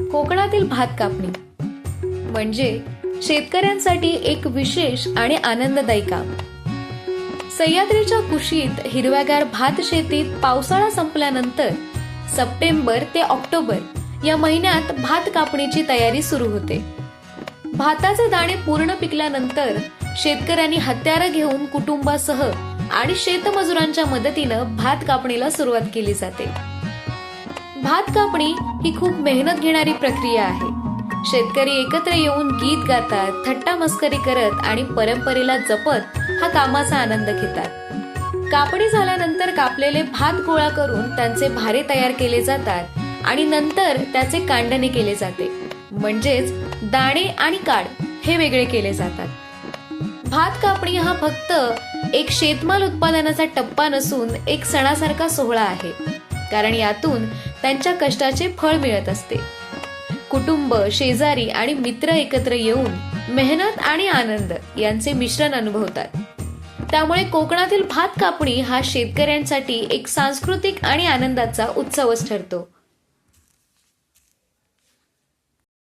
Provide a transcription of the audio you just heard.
कोकणातील भात कापणी. म्हणजे शेतकऱ्यांसाठी एक विशेष आणि आनंददायी काम. सह्याद्रीच्या कुशीत हिरव्यागार भात शेतीत पावसाळा संपल्यानंतर सप्टेंबर ते ऑक्टोबर या महिन्यात भात कापणीची तयारी सुरू होते. भाताचे दाणे पूर्ण पिकल्यानंतर शेतकऱ्यांनी हत्यारं घेऊन कुटुंबासह आणि शेतमजुरांच्या मदतीनं भात कापणीला सुरुवात केली जाते. भात कापणी ही खूप मेहनत घेणारी प्रक्रिया आहे. शेतकरी एकत्र येऊन गीत गातात थट्टा मस्करी करत आणि परंपरेला जपत हा कामाचा आनंद घेतात. कापणी झाल्यानंतर कापलेले भात गोळा करून त्यांचे भारे तयार केले जातात आणि नंतर त्याचे कांडणे केले जाते. म्हणजेच दाणे आणि काड हे वेगळे केले जातात. भात कापणी हा फक्त एक शेतमाल उत्पादनाचा टप्पा नसून एक सणासारखा सोहळा आहे. कारण यातून त्यांच्या कष्टाचे फळ मिळत असते. कुटुंब शेजारी आणि मित्र एकत्र येऊन मेहनत आणि आनंद यांचे मिश्रण अनुभवतात. त्यामुळे कोकणातील भात कापणी हा शेतकऱ्यांसाठी एक सांस्कृतिक आणि आनंदाचा उत्सवच ठरतो.